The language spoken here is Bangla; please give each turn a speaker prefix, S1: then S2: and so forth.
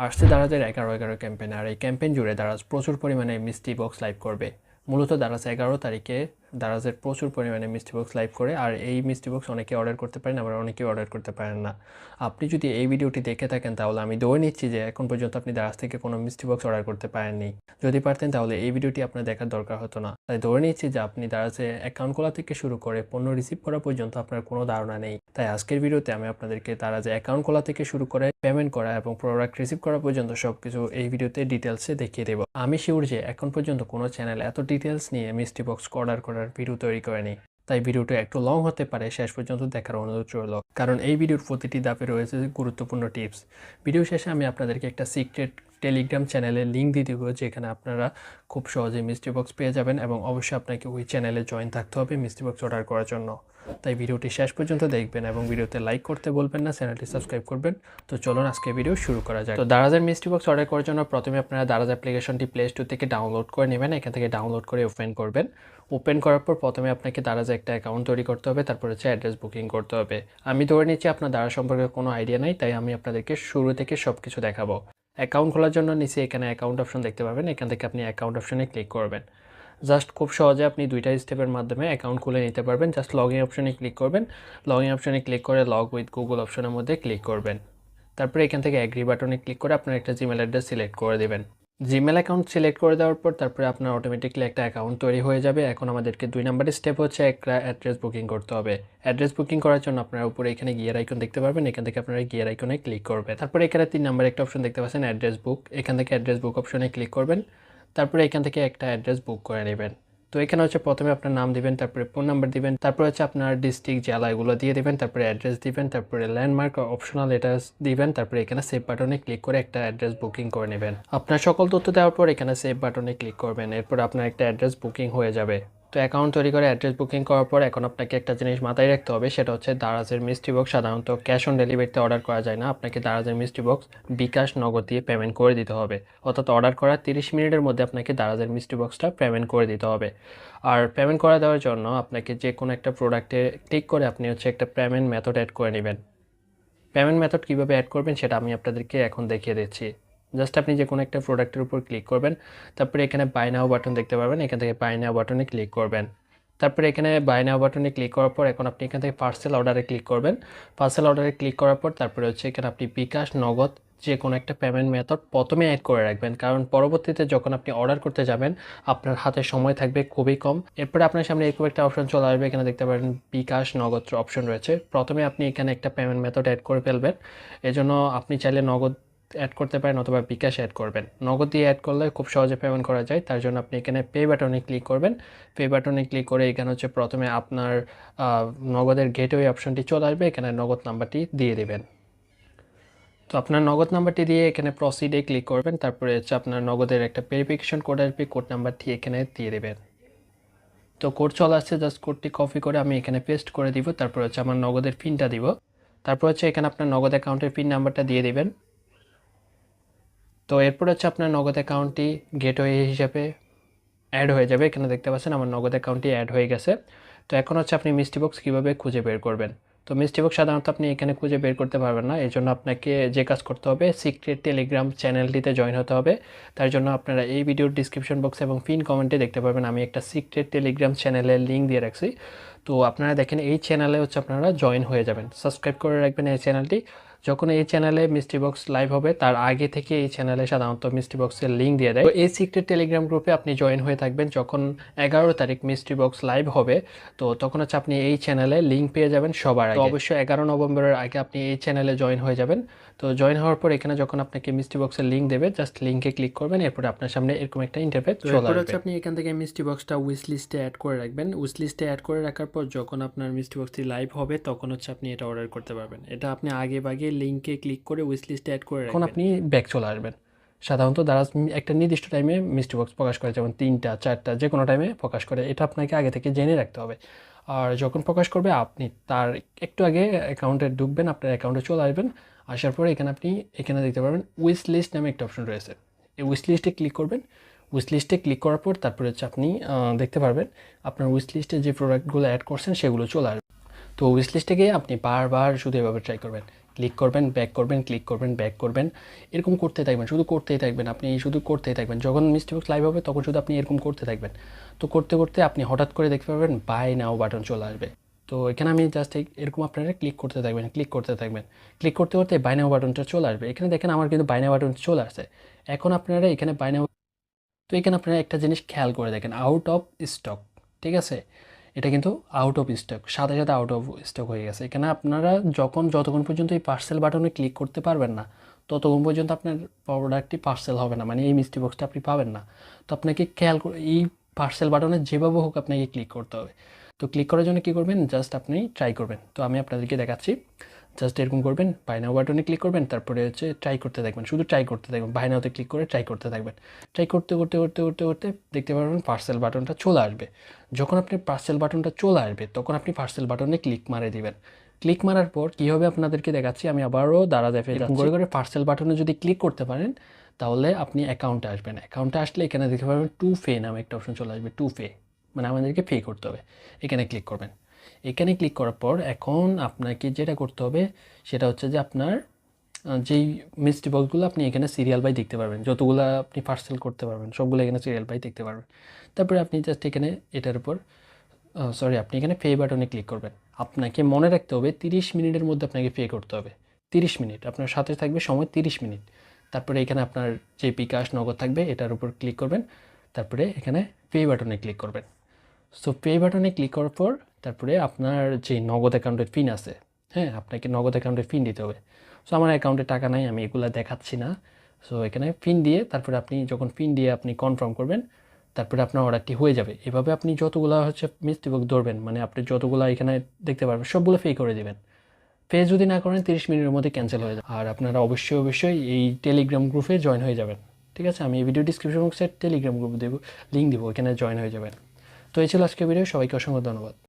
S1: আসছে দারাজের এগারো এগারো ক্যাম্পেন আর এই ক্যাম্পেন জুড়ে দারাজ প্রচুর পরিমাণে মিষ্টি বক্স লাইভ করবে। মূলত দারাজ এগারো তারিখে দারাজের প্রচুর পরিমাণে মিষ্টি বক্স লাইভ করে আর এই মিষ্টি বক্স অনেকে অর্ডার করতে পারেন আবার অনেকেই অর্ডার করতে পারেন না আপনি যদি এই ভিডিওটি দেখে থাকেন তাহলে আমি দৌড়ে নিচ্ছি যে এখন পর্যন্ত আপনি দারাজ থেকে কোনো মিষ্টি বক্স অর্ডার করতে পারেননি যদি পারতেন তাহলে এই ভিডিওটি আপনার দেখার দরকার হতো না তাই ধরে নিচ্ছি যে আপনি দারাজে অ্যাকাউন্ট খোলা থেকে শুরু করে পণ্য রিসিভ করা পর্যন্ত আপনার কোনো ধারণা নেই তাই আজকের ভিডিওতে আমি আপনাদেরকে দারাজে অ্যাকাউন্ট খোলা থেকে শুরু করে পেমেন্ট করা এবং প্রোডাক্ট রিসিভ করা পর্যন্ত সব কিছু এই ভিডিওতে ডিটেলসে দেখিয়ে দেবো আমি শিওর যে এখন পর্যন্ত কোনো চ্যানেল এত ডিটেলস নিয়ে মিষ্টি বক্স অর্ডার করার ভিডিও তৈরি করেনি তাই ভিডিওটি একটু লং হতে পারে, শেষ পর্যন্ত দেখার অনুরোধ রইল। কারণ এই ভিডিওর প্রতিটি দাপে রয়েছে গুরুত্বপূর্ণ টিপস ভিডিও শেষে আমি আপনাদেরকে একটা সিক্রেট টেলিগ্রাম চ্যানেলের লিঙ্ক দিয়ে দিব, যেখানে আপনারা খুব সহজে মিষ্টি বক্স পেয়ে যাবেন এবং অবশ্যই আপনাকে ওই চ্যানেলে জয়েন থাকতে হবে মিষ্টি বক্স অর্ডার করার জন্য। তাই ভিডিওটি শেষ পর্যন্ত দেখবেন এবং ভিডিওতে লাইক করতে বলবেন না চ্যানেলটি সাবস্ক্রাইব করবেন। তো চলুন আজকে ভিডিও শুরু করা যায় তো দারাজের মিষ্টি বক্স অর্ডার করার জন্য প্রথমে আপনারা দারাজ অ্যাপ্লিকেশনটি প্লে স্টোর থেকে ডাউনলোড করে নেবেন। এখান থেকে ডাউনলোড করে ওপেন করবেন। ওপেন করার পর প্রথমে আপনাকে দারাজে একটা অ্যাকাউন্ট তৈরি করতে হবে, তারপর হচ্ছে অ্যাড্রেস বুকিং করতে হবে। আমি ধরে নিচ্ছি আপনার দারা সম্পর্কে কোনো আইডিয়া নাই, তাই আমি আপনাদেরকে শুরু থেকে সব কিছু দেখাবো। অ্যাকাউন্ট খোলার জন্য নিচে এখানে অ্যাকাউন্ট অপশন দেখতে পাবেন। এখান থেকে আপনি অ্যাকাউন্ট অপশনে ক্লিক করবেন। জাস্ট খুব সহজে আপনি দুইটা স্টেপের মাধ্যমে অ্যাকাউন্ট খুলে নিতে পারবেন। জাস্ট লগ ইন অপশনে ক্লিক করবেন। লগ ইন অপশনে ক্লিক করে লগ উইথ গুগল অপশনের মধ্যে ক্লিক করবেন। তারপরে এখান থেকে অ্যাগ্রি বাটনে ক্লিক করে আপনার একটা জিমেল অ্যাড্রেস সিলেক্ট করে দেবেন। জিমেল অ্যাকাউন্ট সিলেক্ট করে দেওয়ার পর তারপরে আপনার অটোমেটিকলি একটা অ্যাকাউন্ট তৈরি হয়ে যাবে। এখন আমাদেরকে দুই নম্বরের স্টেপ হচ্ছে একটা অ্যাড্রেস বুকিং করতে হবে। অ্যাড্রেস বুকিং করার জন্য আপনারা উপরে এখানে গিয়ার আইকন দেখতে পারবেন। এখান থেকে আপনারা গিয়ার আইকনে ক্লিক করবে তারপরে এখানে তিন নম্বরে একটা অপশন দেখতে পাচ্ছেন অ্যাড্রেস বুক এখান থেকে অ্যাড্রেস বুক অপশনে ক্লিক করবেন। তারপরে এখান থেকে একটা অ্যাড্রেস বুক করে নেবেন। তো এখানে হচ্ছে প্রথমে আপনার নাম দিবেন, তারপরে ফোন নাম্বার দিবেন, তারপরে হচ্ছে আপনার ডিস্ট্রিক্ট জেলা এগুলো দিয়ে দিবেন, তারপরে অ্যাড্রেস দিবেন, তারপরে ল্যান্ডমার্ক অপশনাল এটা দিবেন, তারপরে এখানে সেভ বাটনে ক্লিক করে একটা অ্যাড্রেস বুকিং করে নেবেন। আপনার সকল তথ্য দেওয়ার পর এখানে সেভ বাটনে ক্লিক করবেন, এরপর আপনার একটা অ্যাড্রেস বুকিং হয়ে যাবে। তো অ্যাকাউন্ট তৈরি করে অ্যাড্রেস বুকিং করার পর এখন আপনাকে একটা জিনিস মাথায় রাখতে হবে, সেটা হচ্ছে দারাজের মিষ্টি বক্স সাধারণত ক্যাশ অন ডেলিভারিতে অর্ডার করা যায় না। আপনাকে দারাজের মিষ্টি বক্স বিকাশ নগদ দিয়ে পেমেন্ট করে দিতে হবে। অর্থাৎ অর্ডার করার তিরিশ মিনিটের মধ্যে আপনাকে দারাজের মিষ্টি বক্সটা পেমেন্ট করে দিতে হবে। আর পেমেন্ট করে দেওয়ার জন্য আপনাকে যে কোনো একটা প্রোডাক্টে ক্লিক করে আপনি হচ্ছে একটা পেমেন্ট মেথড অ্যাড করে নেবেন। পেমেন্ট মেথড কীভাবে অ্যাড করবেন সেটা আমি আপনাদেরকে এখন দেখিয়ে দিচ্ছি। জাস্ট আপনি যে কোনো একটা প্রোডাক্টের উপর ক্লিক করবেন, তারপরে এখানে বাই নাও বাটন দেখতে পারবেন, এখান থেকে বাই নাও বাটনে ক্লিক করবেন। তারপরে এখানে বাই নাও বাটনে ক্লিক করার পর এখন আপনি এখান থেকে পার্সেল অর্ডারে ক্লিক করবেন। পার্সেল অর্ডারে ক্লিক করার পর তারপরে হচ্ছে এখানে আপনি বিকাশ, নগদ যে কোনো একটা পেমেন্ট মেথড প্রথমে অ্যাড করে রাখবেন। কারণ পরবর্তীতে যখন আপনি অর্ডার করতে যাবেন, আপনার হাতে সময় থাকবে খুবই কম। এরপরে আপনার সামনে এরকম একটা অপশন চলে আসবে, এখানে দেখতে পারেন বিকাশ, নগদ অপশন রয়েছে। প্রথমে আপনি এখানে একটা পেমেন্ট মেথড অ্যাড করে ফেলবেন। এজন্য আপনি চাইলে নগদ অ্যাড করতে পারেন অথবা বিকাশ অ্যাড করবেন। নগদ দিয়ে অ্যাড করলে খুব সহজে পেমেন্ট করা যায়, তার জন্য আপনি এখানে পে বাটনে ক্লিক করবেন। পে বাটনে ক্লিক করে এখানে হচ্ছে প্রথমে আপনার নগদের গেটওয়ে অপশনটি চলে আসবে, এখানে নগদ নাম্বারটি দিয়ে দেবেন। তো আপনার নগদ নাম্বারটি দিয়ে এখানে প্রসিডে ক্লিক করবেন, তারপরে হচ্ছে আপনার নগদের একটা ভেরিফিকেশন কোড আসবে কোড নাম্বারটি এখানে দিয়ে দেবেন। তো কোড চলে আসছে জাস্ট কোডটি কপি করে আমি এখানে পেস্ট করে দিব, তারপর হচ্ছে আমার নগদের পিনটা দিব। তারপর হচ্ছে এখানে আপনার নগদ অ্যাকাউন্টের পিন নাম্বারটা দিয়ে দিবেন। তো এরপর হচ্ছে আপনার নগদ অ্যাকাউন্টটি গেটওয়ে হিসাবে অ্যাড হয়ে যাবে। এখানে দেখতে পাচ্ছেন আমার নগদ অ্যাকাউন্টটি অ্যাড হয়ে গেছে। তো এখন হচ্ছে আপনি মিষ্টি বক্স কীভাবে খুঁজে বের করবেন? তো মিষ্টি বক্স সাধারণত আপনি এখানে খুঁজে বের করতে পারবেন না। এই জন্য আপনাকে যে কাজ করতে হবে সিক্রেট টেলিগ্রাম চ্যানেলটিতে জয়েন হতে হবে। তার জন্য আপনারা এই ভিডিওর ডিসক্রিপশন বক্স এবং পিন কমেন্টে দেখতে পাবেন আমি একটা সিক্রেট টেলিগ্রাম চ্যানেলের লিঙ্ক দিয়ে রাখছি। তো আপনারা দেখেন এই চ্যানেলে হচ্ছে আপনারা জয়েন হয়ে যাবেন। সাবস্ক্রাইব করে রাখবেন এই চ্যানেলটি যখন এই চ্যানেলে মিস্ট্রি বক্স লাইভ হবে তার আগে থেকে এই চ্যানেলে সাধারণত মিস্ট্রি বক্সের লিঙ্ক দিয়ে দেয়। তো এই সিক্রেট টেলিগ্রাম গ্রুপে আপনি জয়েন হয়ে থাকবেন যখন এগারো তারিখ মিস্ট্রি বক্স লাইভ হবে। তো তখন হচ্ছে আপনি এই চ্যানেলে লিঙ্ক পেয়ে যাবেন সবার আগে। অবশ্যই এগারো নভেম্বরের আগে আপনি এই চ্যানেলে জয়েন হয়ে যাবেন। তো জয়েন হওয়ার পর এখানে যখন আপনাকে মিষ্টি বক্সের লিঙ্ক দেবে জাস্ট লিঙ্কে ক্লিক করবেন এরপরে আপনার সামনে এরকম একটা ইন্টারফেস চলে আসবে। আপনি এখান থেকে মিষ্টি বক্সটা উইশ লিস্টে অ্যাড করে রাখবেন। উইশ লিস্টে অ্যাড করে রাখার পর যখন আপনার মিষ্টি বক্সটি লাইভ হবে তখন হচ্ছে আপনি এটা অর্ডার করতে পারবেন। এটা আপনি আগে ভাগে লিঙ্কে ক্লিক করে উইশ লিস্টে অ্যাড করে এখন আপনি ব্যাক চলে আসবেন। সাধারণত দারাজ একটা নির্দিষ্ট টাইমে মিষ্টি বক্স প্রকাশ করে যেমন তিনটা চারটা যে কোনো টাইমে প্রকাশ করে এটা আপনাকে আগে থেকে জেনে রাখতে হবে। আর যখন প্রকাশ করবে আপনি তার একটু আগে অ্যাকাউন্টে ঢুকবেন আপনার অ্যাকাউন্টে চলে আসবেন। আসার পরে এখানে আপনি, এখানে দেখতে পারবেন উইশ লিস্ট নামে একটা অপশন রয়েছে। এই উইশ লিস্টে ক্লিক করবেন। উইশ লিস্টে ক্লিক করার পর তারপরে হচ্ছে আপনি দেখতে পারবেন আপনার উইশ লিস্টে যে প্রোডাক্টগুলো অ্যাড করছেন সেগুলো চলে আসবে। তো উইশ লিস্টে গিয়ে আপনি বারবার শুধু এভাবে ট্রাই করবেন। ক্লিক করবেন ব্যাক করবেন ক্লিক করবেন ব্যাক করবেন। এরকম করতে থাকবেন, শুধু করতেই থাকবেন আপনি, শুধু করতেই থাকবেন। যখন মিস্টি বক্স লাইভ হবে তখন শুধু আপনি এরকম করতে থাকবেন। তো করতে করতে আপনি হঠাৎ করে দেখতে পাবেন বাই নাও বাটন চলে আসবে। তো এখানে আমি জাস্ট এরকম আপনারা ক্লিক করতে থাকবেন ক্লিক করতে থাকবেন। ক্লিক করতে করতে বাইনাও বাটনটা চলে আসবে। এখানে দেখেন আমার কিন্তু বাইনা বাটন চলে আসছে। এখন আপনারা এখানে বাইনা তো এখানে আপনারা একটা জিনিস খেয়াল করে দেখেন আউট অফ স্টক ঠিক আছে? এটা কিন্তু আউট অফ স্টক সাথে সাথে আউট অফ স্টক হয়ে গেছে। এখানে আপনারা যখন, যতক্ষণ পর্যন্ত এই পার্সেল বাটনে ক্লিক করতে পারবেন না, ততক্ষণ পর্যন্ত আপনার প্রোডাক্টটি পার্সেল হবে না মানে এই মিষ্টি বক্সটা আপনি পাবেন না। তো আপনাকে খেয়াল এই পার্সেল বাটনে যেভাবে হোক আপনাকে ক্লিক করতে হবে। তো ক্লিক করার জন্য কী করবেন? জাস্ট আপনি ট্রাই করবেন। তো আমি আপনাদেরকে দেখাচ্ছি। জাস্ট এরকম করবেন বাইনাও বাটনে ক্লিক করবেন তারপরে হচ্ছে ট্রাই করতে থাকবেন শুধু ট্রাই করতে থাকবেন বাইনাওতে ক্লিক করে ট্রাই করতে থাকবেন ট্রাই করতে করতে করতে করতে করতে দেখতে পারবেন পার্সেল বাটনটা চলে আসবে। যখন আপনি পার্সেল বাটনটা চলে আসবে তখন আপনি পার্সেল বাটনে ক্লিক মারে দিবেন। ক্লিক মারার পর কী হবে আপনাদেরকে দেখাচ্ছি আমি আবারও দাঁড়া দেখে করে করে পার্সেল বাটনে যদি ক্লিক করতে পারেন তাহলে আপনি অ্যাকাউন্টে আসবেন। অ্যাকাউন্টে আসলে এখানে দেখতে পারবেন টু ফে নামে একটা অপশন চলে আসবে টু ফে মানে আমাদেরকে পে করতে হবে। এখানে ক্লিক করবেন। এখানে ক্লিক করার পর এখন আপনাকে যেটা করতে হবে, সেটা হচ্ছে যে আপনার যেই মিষ্টি বক্সগুলো আপনি এখানে সিরিয়াল বাই দেখতে পারবেন, যতগুলো আপনি পার্সেল করতে পারবেন, সবগুলো এখানে সিরিয়াল বাই দেখতে পারবেন। তারপরে আপনি জাস্ট এখানে এটার উপর সরি আপনি এখানে পে বাটনে ক্লিক করবেন। আপনাকে মনে রাখতে হবে তিরিশ মিনিটের মধ্যে আপনাকে পে করতে হবে। তিরিশ মিনিট, আপনার সাথে থাকবে সময় তিরিশ মিনিট। তারপরে এখানে আপনার যে বিকাশ নগদ থাকবে, এটার উপর ক্লিক করবেন। তারপরে এখানে পে বাটনে ক্লিক করবেন। সো পে বাটনে ক্লিক করার পর, তারপরে আপনার যে নগদ অ্যাকাউন্টের পিন আছে হ্যাঁ আপনাকে নগদ অ্যাকাউন্টের পিন দিতে হবে। সো আমার অ্যাকাউন্টে টাকা নাই, আমি এগুলো দেখাচ্ছি না। সো এখানে পিন দিয়ে তারপরে আপনি যখন পিন দিয়ে আপনি কনফার্ম করবেন, তারপরে আপনার অর্ডারটি হয়ে যাবে। এভাবে আপনি যতগুলো হচ্ছে বক্স ধরবেন মানে আপনি যতগুলো এখানে দেখতে পারবেন, সবগুলো পে করে দেবেন। পে যদি না করেন, তিরিশ মিনিটের মধ্যে ক্যান্সেল হয়ে যাবে। আর আপনারা অবশ্যই অবশ্যই এই টেলিগ্রাম গ্রুপে জয়েন হয়ে যাবেন। ঠিক আছে? আমি এই ভিডিও ডিসক্রিপশন বক্সে টেলিগ্রাম গ্রুপ দেবো লিঙ্ক দিব এখানে জয়েন হয়ে যাবেন। তো এই ছিল আজকে ভিডিও সবাইকে অসংখ্য ধন্যবাদ।